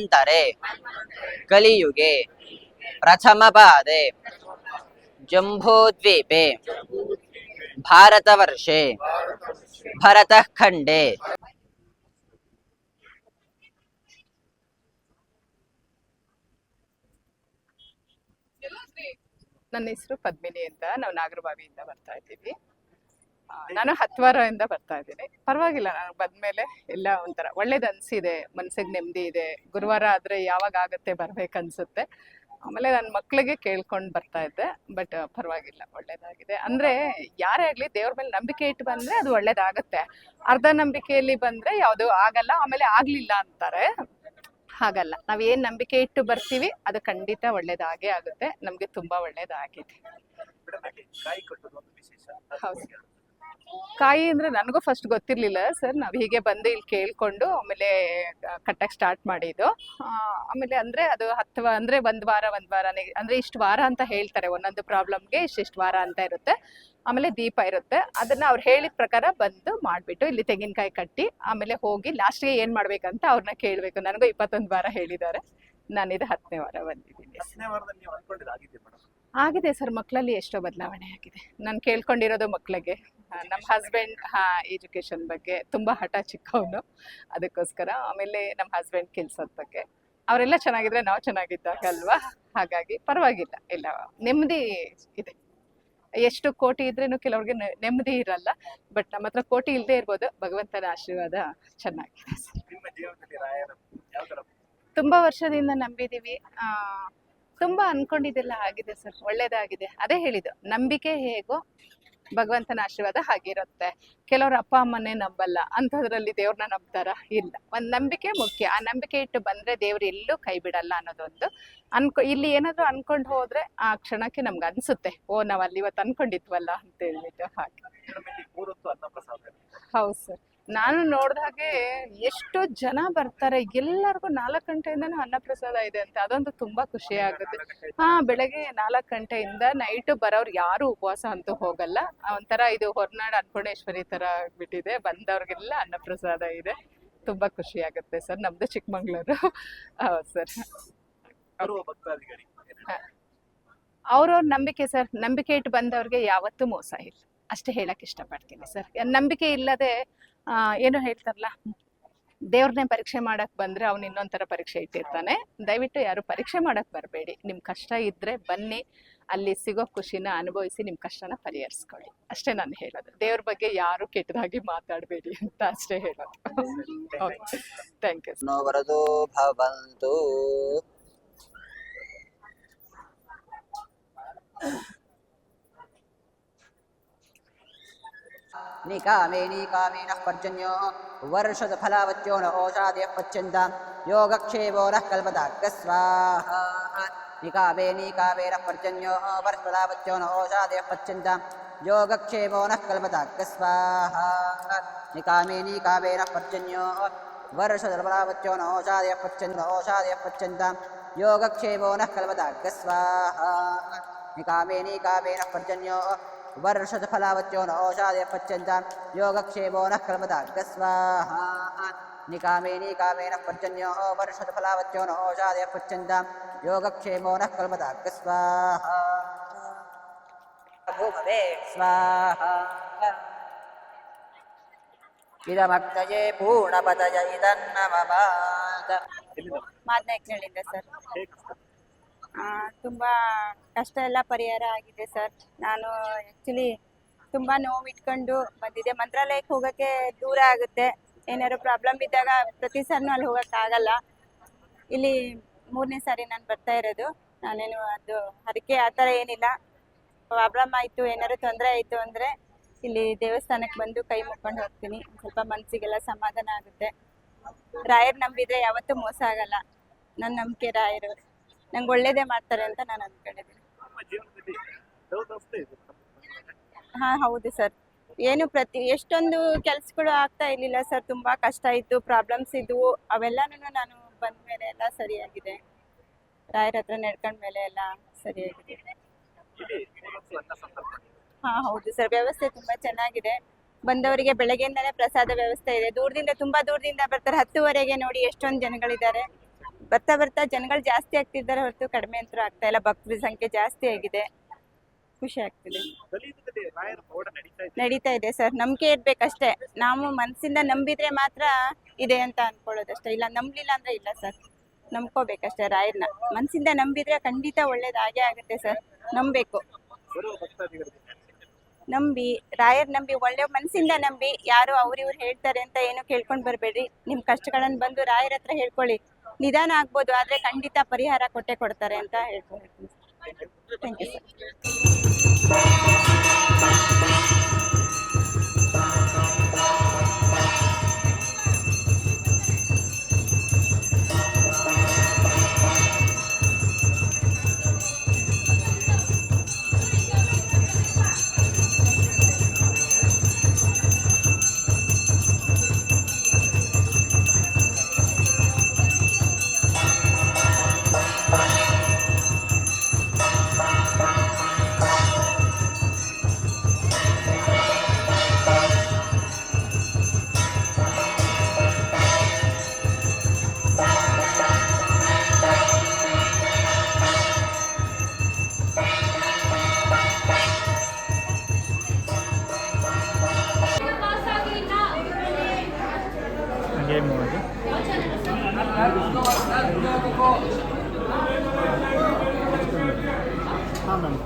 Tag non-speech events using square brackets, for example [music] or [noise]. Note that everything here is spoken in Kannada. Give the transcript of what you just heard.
ಅಂತರೆ ಕಲಿಯುಗೆ ಪ್ರಥಮಪಾದೆ ಜಂಬೂದ್ವೀಪೆ ಭಾರತವರ್ಷೆ ಭರತಃ ಖಂಡೆ. ನನ್ನ ಹೆಸರು ಪದ್ಮಿನಿ ಅಂತ ನಾವು ನಾಗರಬಾವಿಯಿಂದ ಬರ್ತಾ ಇದ್ದೀವಿ. ನಾನು ಹತ್ವಾರದಿಂದ ಬರ್ತಾ ಇದ್ದೀನಿ. ಪರವಾಗಿಲ್ಲ ನಾನು ಬಂದ್ಮೇಲೆ ಎಲ್ಲ ಒಂಥರ ಒಳ್ಳೇದು ಅನಿಸಿದೆ. ಮನ್ಸಿಗೆ ನೆಮ್ಮದಿ ಇದೆ. ಗುರುವಾರ ಆದ್ರೆ ಯಾವಾಗ ಆಗುತ್ತೆ ಬರ್ಬೇಕನ್ಸುತ್ತೆ ಆಮೇಲೆ ನನ್ನ ಮಕ್ಕಳಿಗೆ ಕೇಳ್ಕೊಂಡು ಬರ್ತಾ ಇದ್ದೆ. ಬಟ್ ಪರವಾಗಿಲ್ಲ ಒಳ್ಳೇದಾಗಿದೆ. ಅಂದ್ರೆ ಯಾರೇ ಆಗಲಿ ದೇವ್ರ ಮೇಲೆ ನಂಬಿಕೆ ಇಟ್ಟು ಬಂದ್ರೆ ಅದು ಒಳ್ಳೇದಾಗತ್ತೆ. ಅರ್ಧ ನಂಬಿಕೆಯಲ್ಲಿ ಬಂದ್ರೆ ಯಾವುದು ಆಗಲ್ಲ ಆಮೇಲೆ ಆಗಲಿಲ್ಲ ಅಂತಾರೆ. ಹಾಗಲ್ಲ ನಾವು ಏನು ನಂಬಿಕೆ ಇಟ್ಟು ಬರ್ತೀವಿ ಅದು ಖಂಡಿತ ಒಳ್ಳೇದಾಗೇ ಆಗುತ್ತೆ. ನಮಗೆ ತುಂಬಾ ಒಳ್ಳೇದಾಗಿದೆ. ಹೌದು. ಕಾಯಿ ಅಂದ್ರೆ ನನಗೂ ಫಸ್ಟ್ ಗೊತ್ತಿರ್ಲಿಲ್ಲ ಸರ್ ನಾವ್ ಹೀಗೆ ಬಂದು ಇಲ್ಲಿ ಕೇಳ್ಕೊಂಡು ಆಮೇಲೆ ಕಟ್ಟಕ್ ಸ್ಟಾರ್ಟ್ ಮಾಡಿದ್ದು. ಆಮೇಲೆ ಅಂದ್ರೆ ಅದು ಹತ್ತು ಅಂದ್ರೆ ಒಂದ್ ವಾರ ಒಂದ್ ವಾರ ಅಂದ್ರೆ ಇಷ್ಟು ವಾರ ಅಂತ ಹೇಳ್ತಾರೆ. ಒಂದೊಂದು ಪ್ರಾಬ್ಲಮ್ಗೆ ಇಷ್ಟಿಷ್ಟು ವಾರ ಅಂತ ಇರುತ್ತೆ. ಆಮೇಲೆ ದೀಪ ಇರುತ್ತೆ. ಅದನ್ನ ಅವ್ರು ಹೇಳಿದ ಪ್ರಕಾರ ಬಂದು ಮಾಡ್ಬಿಟ್ಟು ಇಲ್ಲಿ ತೆಂಗಿನಕಾಯಿ ಕಟ್ಟಿ, ಆಮೇಲೆ ಹೋಗಿ ಲಾಸ್ಟ್ಗೆ ಏನ್ ಮಾಡ್ಬೇಕಂತ ಅವ್ರನ್ನ ಕೇಳ್ಬೇಕು. ನನಗೂ ಇಪ್ಪತ್ತೊಂದು ವಾರ ಹೇಳಿದ್ದಾರೆ. ನಾನಿದು ಹತ್ತನೇ ವಾರ ಬಂದಿದ್ದೀನಿ. ಆಗಿದೆ ಸರ್ ಮಕ್ಕಳಲ್ಲಿ ಎಷ್ಟೋ ಬದಲಾವಣೆ ಆಗಿದೆ. ನಾನು ಕೇಳ್ಕೊಂಡಿರೋದು ಮಕ್ಕಳಿಗೆ. ನಮ್ಮ ಹಸ್ಬೆಂಡ್ ಹಾ ಎಜುಕೇಶನ್ ಬಗ್ಗೆ ತುಂಬ ಹಠ ಚಿಕ್ಕವನು. ಅದಕ್ಕೋಸ್ಕರ ಆಮೇಲೆ ನಮ್ಮ ಹಸ್ಬೆಂಡ್ ಕೆಲ್ಸದ ಬಗ್ಗೆ. ಅವರೆಲ್ಲ ಚೆನ್ನಾಗಿದ್ರೆ ನಾವು ಚೆನ್ನಾಗಿದ್ದಾಗ ಅಲ್ವಾ? ಹಾಗಾಗಿ ಪರವಾಗಿಲ್ಲ. ಇಲ್ಲ ನೆಮ್ಮದಿ ಇದೆ. ಎಷ್ಟು ಕೋಟಿ ಇದ್ರೂ ಕೆಲವ್ರಿಗೆ ನೆಮ್ಮದಿ ಇರಲ್ಲ. ಬಟ್ ನಮ್ಮ ಹತ್ರ ಕೋಟಿ ಇಲ್ಲದೆ ಇರ್ಬೋದು. ಭಗವಂತನ ಆಶೀರ್ವಾದ ಚೆನ್ನಾಗಿದೆ ತುಂಬಾ ವರ್ಷದಿಂದ ನಂಬಿದೀವಿ. ಆ ತುಂಬಾ ಅನ್ಕೊಂಡಿದ್ದೆಲ್ಲ ಆಗಿದೆ ಸರ್ ಒಳ್ಳೇದಾಗಿದೆ. ಅದೇ ಹೇಳಿದ್ದು ನಂಬಿಕೆ ಹೇಗೋ ಭಗವಂತನ ಆಶೀರ್ವಾದ ಹಾಗಿರುತ್ತೆ ಕೆಲವ್ರ ಅಪ್ಪ ಅಮ್ಮನೇ ನಂಬಲ್ಲ ಅಂಥದ್ರಲ್ಲಿ ದೇವ್ರನ್ನ ನಂಬ್ತಾರ? ಇಲ್ಲ. ಒಂದ್ ನಂಬಿಕೆ ಮುಖ್ಯ. ಆ ನಂಬಿಕೆ ಇಟ್ಟು ಬಂದ್ರೆ ದೇವ್ರು ಎಲ್ಲೂ ಕೈ ಬಿಡಲ್ಲ ಅನ್ನೋದೊಂದು ಅನ್ಕೊ ಇಲ್ಲಿ ಏನಾದ್ರು ಅನ್ಕೊಂಡ್ ಹೋದ್ರೆ ಆ ಕ್ಷಣಕ್ಕೆ ನಮ್ಗೆ ಅನ್ಸುತ್ತೆ. ಓ ನಾವು ಅಲ್ಲಿ ಇವತ್ತು ಅನ್ಕೊಂಡಿದ್ವಲ್ಲ ಅಂತ ಹೇಳ್ಬಿಟ್ಟು ಹಾಗೆ. ಹೌದು ಸರ್. ನಾನು ನೋಡ್ದಾಗೆ ಎಷ್ಟೋ ಜನ ಬರ್ತಾರೆ. ಎಲ್ಲರಿಗೂ ನಾಲ್ಕು ಗಂಟೆಯಿಂದನೂ ಅನ್ನಪ್ರಸಾದ ಇದೆ ಅಂತ ಅದೊಂದು ತುಂಬಾ ಖುಷಿ ಆಗುತ್ತೆ. ಹಾ ಬೆಳಗ್ಗೆ ನಾಲ್ಕು ಗಂಟೆಯಿಂದ ನೈಟ್ ಬರೋರು ಯಾರು ಉಪವಾಸ ಅಂತೂ ಹೋಗಲ್ಲ. ಒಂಥರ ಇದು ಹೊರನಾಡು ಅನ್ನಪೂರ್ಣೇಶ್ವರಿ ತರ ಬಿಟ್ಟಿದೆ ಬಂದವ್ರಿಗೆಲ್ಲ ಅನ್ನಪ್ರಸಾದ ಇದೆ. ತುಂಬಾ ಖುಷಿ ಆಗುತ್ತೆ ಸರ್. ನಮ್ದು ಚಿಕ್ಕಮಂಗ್ಳೂರು. ಹೌದು ಸರ್. ಅವ್ರವ್ರ ನಂಬಿಕೆ ಸರ್. ನಂಬಿಕೆ ಇಟ್ಟು ಬಂದವ್ರಿಗೆ ಯಾವತ್ತೂ ಮೋಸ ಇಲ್ಲ. ಅಷ್ಟೇ ಹೇಳಕ್ ಇಷ್ಟಪಡ್ತೀನಿ ಸರ್. ನಂಬಿಕೆ ಇಲ್ಲದೆ ಏನು ಹೇಳ್ತಾರಲ್ಲ ದೇವ್ರನ್ನೇ ಪರೀಕ್ಷೆ ಮಾಡಕ್ ಬಂದ್ರೆ ಅವ್ನು ಇನ್ನೊಂಥರ ಪರೀಕ್ಷೆ ಇಟ್ಟಿರ್ತಾನೆ. ದಯವಿಟ್ಟು ಯಾರು ಪರೀಕ್ಷೆ ಮಾಡಕ್ ಬರಬೇಡಿ. ನಿಮ್ ಕಷ್ಟ ಇದ್ರೆ ಬನ್ನಿ ಅಲ್ಲಿ ಸಿಗೋ ಖುಷಿನ ಅನುಭವಿಸಿ ನಿಮ್ ಕಷ್ಟನ ಪರಿಹರಿಸ್ಕೊಳ್ಳಿ. ಅಷ್ಟೇ ನಾನು ಹೇಳೋದು. ದೇವ್ರ ಬಗ್ಗೆ ಯಾರು ಕೆಟ್ಟದಾಗಿ ಮಾತಾಡಬೇಡಿ ಅಂತ ಅಷ್ಟೇ ಹೇಳೋದು. [laughs] ಥ್ಯಾಂಕ್ ಯು ಬರದು ಭವಂತು भवन्तु निकामे निकामेनः पर्जन्यो वर्षदफलावत्यो न ओषादयः पच्यन्तां योगक्षेमो नः कल्पदाग्रस्वाहा निकामे निकामेनः पर्जन्यो वर्षफलावत्यो न ओषादयः पच्यन्तां योगक्षेमो नः कल्पदाग्रस्वाहा निकामे निकामेनः पर्जन्यो वर्षदर्पणावत्यो न ओषादयः पच्यन् न ओषादयः पच्यन्तां योगक्षेमो नः कल्पदाग्रस्वाहा निकामे निकामेनः पर्जन्यो वर्षदफलावत्यो न ओषादयः पच्यन्तां योगक्षेमो नः कल्पदाग्रस्वाहा निकामे निकामेनः पर्जन्यो वर्षदफलावत्यो न ओषादयः पच्यन्तां योगक्षेमो नः कल्पदाग्रस्वाहा भूमवे स्वाहा ಇದಮಗ್ನಯೇ ಪೂರ್ಣಪದಯ ಇದನ್ನಮಮಾತ ಎಲ್ಲಿಂದ ಮಾದನಾಯಕನಹಳ್ಳಿಯಿಂದ ಸರ್ ಹೇಗೆ ಆ, ತುಂಬಾ ಕಷ್ಟ ಎಲ್ಲ ಪರಿಹಾರ ಆಗಿದೆ ಸರ್. ನಾನು ಆ್ಯಕ್ಚುಲಿ ತುಂಬಾ ನೋವು ಇಟ್ಕೊಂಡು ಬಂದಿದ್ದೆ. ಮಂತ್ರಾಲಯಕ್ಕೆ ಹೋಗೋಕ್ಕೆ ದೂರ ಆಗುತ್ತೆ. ಏನಾದ್ರು ಪ್ರಾಬ್ಲಮ್ ಇದ್ದಾಗ ಪ್ರತಿ ಸರ್ನು ಅಲ್ಲಿ ಆಗಲ್ಲ. ಇಲ್ಲಿ ಮೂರನೇ ಸಾರಿ ನಾನು ಬರ್ತಾ ಇರೋದು. ನಾನೇನು ಅದು, ಅದಕ್ಕೆ ಆ ಥರ ಏನಿಲ್ಲ. ಪ್ರಾಬ್ಲಮ್ ಆಯಿತು, ಏನಾದ್ರು ತೊಂದರೆ ಆಯಿತು ಅಂದರೆ ಇಲ್ಲಿ ದೇವಸ್ಥಾನಕ್ಕೆ ಬಂದು ಕೈ ಮುಕ್ಕೊಂಡು ಹೋಗ್ತೀನಿ. ಸ್ವಲ್ಪ ಮನಸ್ಸಿಗೆಲ್ಲ ಸಮಾಧಾನ ಆಗುತ್ತೆ. ರಾಯರ್ ನಂಬಿದ್ರೆ ಯಾವತ್ತೂ ಮೋಸ ಆಗಲ್ಲ. ನನ್ನ ನಂಬಿಕೆ ರಾಯರು. ನಂಗೆ ಒಳ್ಳೇದೇ ಮಾಡ್ತಾರೆ ಅಂತ ನಾನು ವ್ಯವಸ್ಥೆ ಹಾ ಹೌದು ಸರ್. ಏನು ಪ್ರತಿ ಎಷ್ಟೊಂದು ಕೆಲಸಗಳು ಆಗ್ತಾ ಇರ್ಲಿಲ್ಲ ಸರ್. ತುಂಬಾ ಕಷ್ಟ ಇತ್ತು ಪ್ರಾಬ್ಲಮ್ಸ್ ಇದ್ವು. ಅವೆಲ್ಲನೂ ನಾನು ಬಂದ ಮೇಲೆ ಎಲ್ಲ ಸರಿಯಾಗಿದೆ. ರಾಯರ ಹತ್ರ ನಡ್ಕೊಂಡ ಮೇಲೆ ಎಲ್ಲ ಸರಿಯಾಗಿದೆ. ಹಾ ಹೌದು ಸರ್. ವ್ಯವಸ್ಥೆ ತುಂಬಾ ಚೆನ್ನಾಗಿದೆ. ಬಂದವರಿಗೆ ಬೆಳಗ್ಗೆಯಿಂದಲೇ ಪ್ರಸಾದ ವ್ಯವಸ್ಥೆ ಇದೆ. ದೂರದಿಂದ ತುಂಬಾ ದೂರದಿಂದ ಬರ್ತಾರೆ. ಹತ್ತುವರೆಗೆ ನೋಡಿ ಎಷ್ಟೊಂದು ಜನಗಳಿದ್ದಾರೆ. ಬರ್ತಾ ಬರ್ತಾ ಜನಗಳು ಜಾಸ್ತಿ ಆಗ್ತಿದ್ದಾರೆ ಹೊರತು ಕಡಿಮೆ ಅಂತೂ ಆಗ್ತಾ ಇಲ್ಲ. ಭಕ್ತರ ಸಂಖ್ಯೆ ಜಾಸ್ತಿ ಆಗಿದೆ. ಖುಷಿ ಆಗ್ತಿದೆ. ನಡೀತಾ ಇದೆ ಸರ್. ನಂಬಿಕೆ ಇರ್ಬೇಕಷ್ಟೇ. ನಾವು ಮನಸ್ಸಿಂದ ನಂಬಿದ್ರೆ ಮಾತ್ರ ಇದೆ ಅಂತ ಅನ್ಕೊಳ್ಳೋದಷ್ಟೇ. ಇಲ್ಲ, ನಂಬಲಿಲ್ಲ ಅಂದ್ರೆ ಇಲ್ಲ ಸರ್. ನಂಬ್ಕೋಬೇಕಷ್ಟೇ ರಾಯರ್ನ ಮನಸ್ಸಿಂದ ನಂಬಿದ್ರೆ ಖಂಡಿತ ಒಳ್ಳೇದಾಗೇ ಆಗುತ್ತೆ ಸರ್. ನಂಬಬೇಕು. ನಂಬಿ, ರಾಯರ್ ನಂಬಿ, ಒಳ್ಳೆ ಮನಸ್ಸಿಂದ ನಂಬಿ ಯಾರು ಅವ್ರಿವ್ರು ಹೇಳ್ತಾರೆ ಅಂತ ಏನು ಕೇಳ್ಕೊಂಡ್ ಬರ್ಬೇಡ್ರಿ. ನಿಮ್ ಕಷ್ಟಗಳನ್ನ ಬಂದು ರಾಯರ್ ಹತ್ರ ಹೇಳ್ಕೊಳ್ಳಿ. ನಿಧಾನ ಆಗ್ಬೋದು ಆದ್ರೆ ಖಂಡಿತ ಪರಿಹಾರ ಕೊಟ್ಟೆ ಕೊಡ್ತಾರೆ ಅಂತ ಹೇಳ್ತಾರೆ ಥ್ಯಾಂಕ್ ಯು మేడం